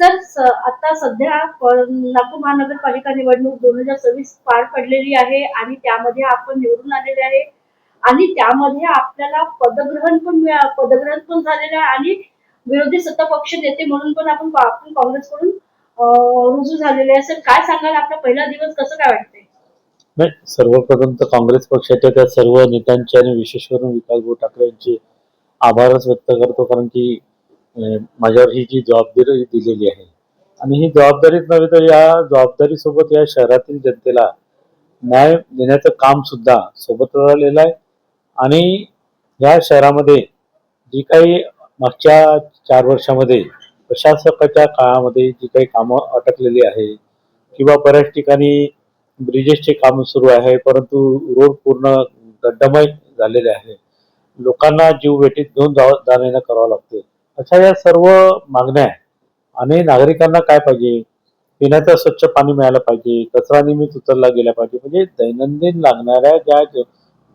तर आता सध्या नागपूर महानगरपालिका निवडणूक दोन हजार सव्वीस पार पडलेली आहे आणि त्यामध्ये आपण निवडून आलेले आहे. आणि त्यामध्ये आपल्याला पदग्रहण पण पदग्रहण पण झालेलं आहे आणि विरोधी सत्ता पक्ष नेते म्हणून पण आपण आपण काँग्रेसकडून रुजू झालेले आहे. सर काय सांगाल? आपला पहिला दिवस कसं काय वाटतंय? नाही सर्वप्रथम तर काँग्रेस पक्षाच्या त्या सर्व नेत्यांचे आणि विशेष करून विकास भाऊ ठाकरे यांचे आभारच व्यक्त करतो कारण की माझ्यावर ही जी जबाबदारी दिलेली आहे. आणि ही जबाबदारीच नव्हे तर या जबाबदारीसोबत या शहरातील जनतेला न्याय देण्याचं काम सुद्धा सोबत राहिलेलं आहे. आणि या शहरामध्ये जी काही मागच्या चार वर्षामध्ये प्रशासकाच्या काळामध्ये जी काही कामं अटकलेली आहे किंवा बऱ्याच ठिकाणी ब्रिजेसचे काम सुरू आहे परंतु रोड पूर्ण गड्डमय झालेले आहे. लोकांना जीव वेटीत घेऊन जावं जाणं करावं लागते अशा या सर्व मागण्या आहे आणि नागरिकांना काय पाहिजे? पिण्याचं स्वच्छ पाणी मिळालं पाहिजे. कचरा नियमित उचलला गेला पाहिजे. म्हणजे दैनंदिन लागणाऱ्या ज्या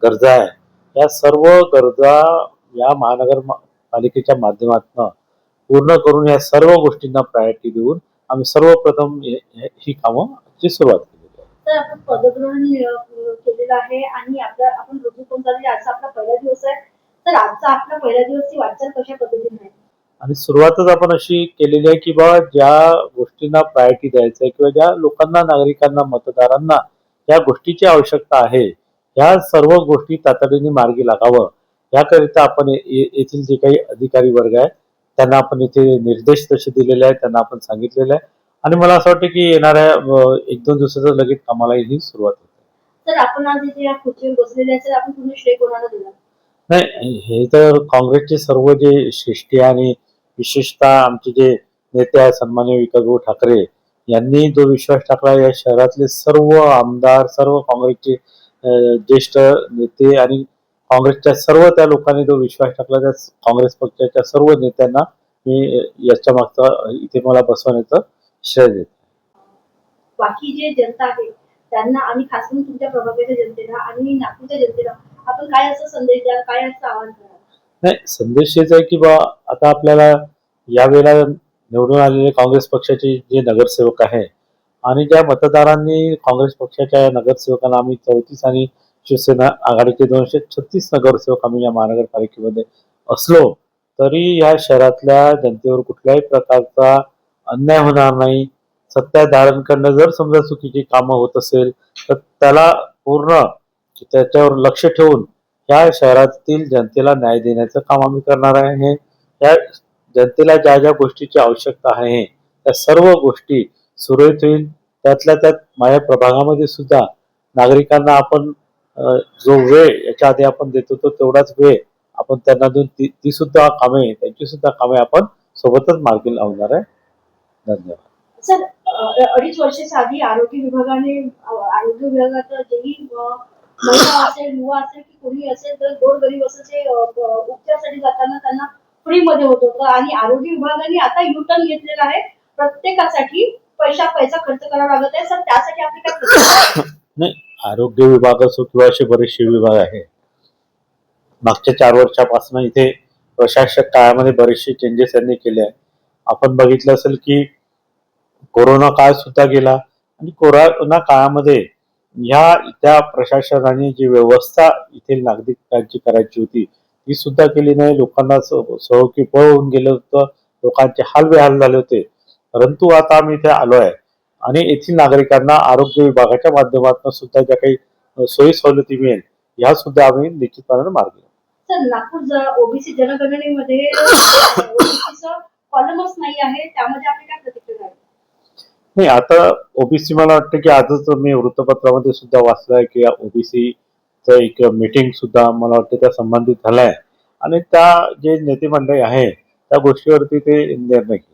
गरजा आहे या सर्व गरजा या महानगर मा- पालिकेच्या माध्यमातून पूर्ण करून या सर्व गोष्टींना प्रायोरिटी देऊन आम्ही सर्वप्रथम हे- ही कामाची सुरुवात केली आहे. आपण पदग्रहण केलेलं आहे आणि आपला आपण रुजू आजचा आपला पहिला दिवस आहे. तर आजचा आपला पहिला दिवसची वाटचाल कशा पद्धतीने आहे? आणि सुरुवातच आपण अशी केलेली आहे की बाबा ज्या गोष्टींना प्रायोरिटी द्यायचं आहे किंवा ज्या लोकांना नागरिकांना मतदारांना ज्या गोष्टीची आवश्यकता आहे ह्या सर्व गोष्टी तातडीने मार्गी लागावं. याकरिता आपण येथील जे काही अधिकारी वर्ग आहे त्यांना आपण इथे निर्देश तसे दिलेले आहेत त्यांना आपण सांगितलेलं आहे. आणि मला असं वाटतं की येणाऱ्या एक दोन दिवसाचं लगेच कामाला ही सुरुवात होते. आपण आज इथे या खुर्चीवर बसलेले तर आपण श्रेय कोणाला दिला नाही हे तर काँग्रेसचे सर्व जे शिष्टी आणि विशेषतः आमचे जे नेते आहेत सन्मान्य विकासभाऊ ठाकरे यांनी जो विश्वास टाकला या शहरातले सर्व आमदार सर्व काँग्रेसचे ज्येष्ठ नेते आणि काँग्रेसच्या सर्व त्या लोकांनी जो विश्वास टाकला त्या काँग्रेस पक्षाच्या सर्व नेत्यांना मी याच्या मागचा इथे मला बसवण्याचं श्रेय देत. बाकी जे जनता आहे त्यांना आणि खास करून तुमच्या प्रभागाच्या जनतेला आणि नागपूरच्या जनतेला आपण काय असं संदेश द्याल काय असं आवाहन द्याल नाही संदेश हेच आहे की बा आता आपल्याला यावेळेला निवडून आलेले काँग्रेस पक्षाचे जे नगरसेवक आहे आणि ज्या मतदारांनी काँग्रेस पक्षाच्या नगरसेवकांना आम्ही चौतीस आणि शिवसेना आघाडीचे दोनशे छत्तीस नगरसेवक आम्ही या महानगरपालिकेमध्ये असलो तरी या शहरातल्या जनतेवर कुठल्याही प्रकारचा अन्याय होणार नाही. सत्ताधाऱ्यांकडनं जर समजा चुकीची कामं होत असेल तर त्याला पूर्ण त्याच्यावर लक्ष ठेवून या शहरातील जनतेला न्याय देण्याचं काम आम्ही करणार आहे. या जनतेला ज्या ज्या गोष्टीची आवश्यकता आहे त्या सर्व गोष्टी सुरळीत होईल. त्यातल्या त्यात माझ्या प्रभागामध्ये सुद्धा नागरिकांना आपण जो वेळ याच्या आधी आपण देत होतो तेवढाच वेळ आपण त्यांना देऊन ती ती सुद्धा कामे त्यांची सुद्धा कामे आपण सोबतच मार्गी लावणार आहे. धन्यवाद. सर अडीच वर्ष आधी आरोग्य विभागाने आरोग्य विभागाचं जेही महिला असेल युवा असेल कोणी असेल तर गोरगरीब असं ते उपचारासाठी जाताना त्यांना फ्री मध्ये होत. होतं आणि आरोग्य विभागाने आता युटर्न घेतलेला आहे. प्रत्येकासाठी पैसा पैसा खर्च करावा लागत आहे. सर त्यासाठी आपली काय नाही आरोग्य विभाग असो किंवा असे बरेचसे विभाग आहे मागच्या चार वर्षापासून इथे प्रशासक काळामध्ये बरेचसे चेंजेस यांनी केले आहे आपण बघितलं असेल की कोरोना काळ सुद्धा गेला. आणि कोरोना काळामध्ये ह्या त्या प्रशासनाने जी व्यवस्था इथे नागरिकांची करायची होती ती सुद्धा केली नाही. लोकांना सहकी होऊन गेलं होतं. लोकांचे हाल बेहाल झाले होते. परंतु आता आम्ही इथे आलो आहे आणि येथील नागरिकांना आरोग्य विभागाच्या माध्यमातून सुद्धा ज्या काही सोयी सवलती मिळेल ह्या सुद्धा आम्ही निश्चितपणे मार्ग नागपूर ओबीसी जनगणनेमध्ये ओबीसीचं कॉलमच नाही आहे त्यामध्ये आपली काय प्रतिक्रिया आहे नाही आता ओबीसी मला वाटतं की आजच मी वृत्तपत्रामध्ये सुद्धा वाचलं आहे की ओबीसीचं एक मीटिंग सुद्धा मला वाटतं त्या संबंधित झालाय. आणि त्या जे नेते मंडळी आहे त्या गोष्टीवरती ते निर्णय घेत